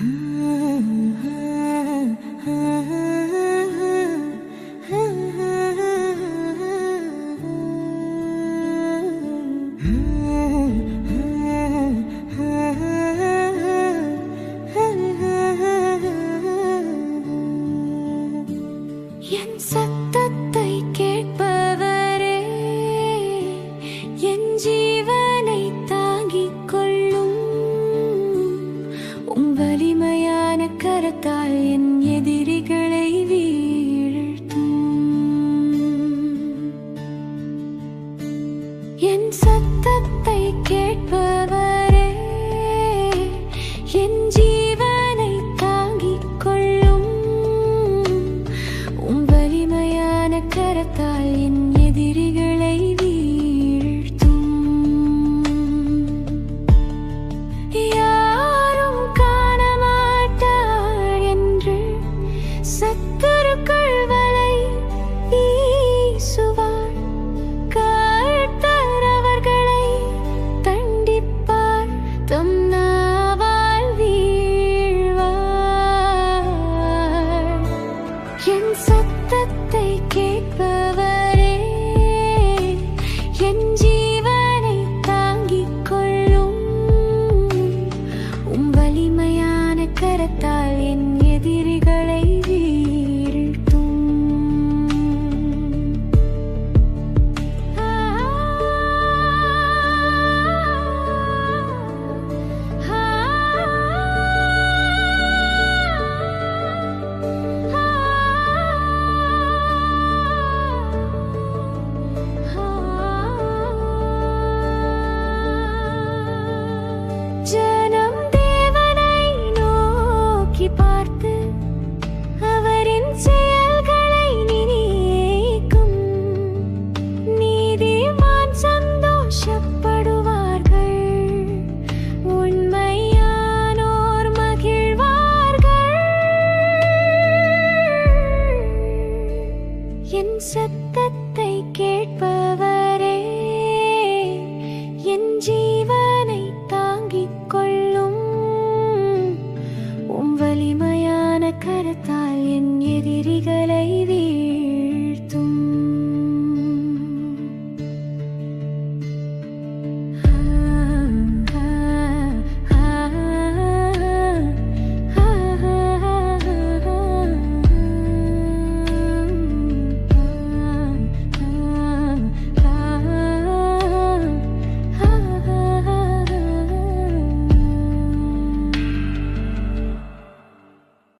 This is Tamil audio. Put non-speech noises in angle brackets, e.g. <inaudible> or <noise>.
என் <laughs> என் சத்தத்தை கேட்பவரே என் சத்தத்தை கேட்பவரே. சத்தத்தை கேட்பவரே என் ஜீவனை தாங்கிக் கொள்ளும். உம் வலிமையான கருத்தால் என் எதிரிகள்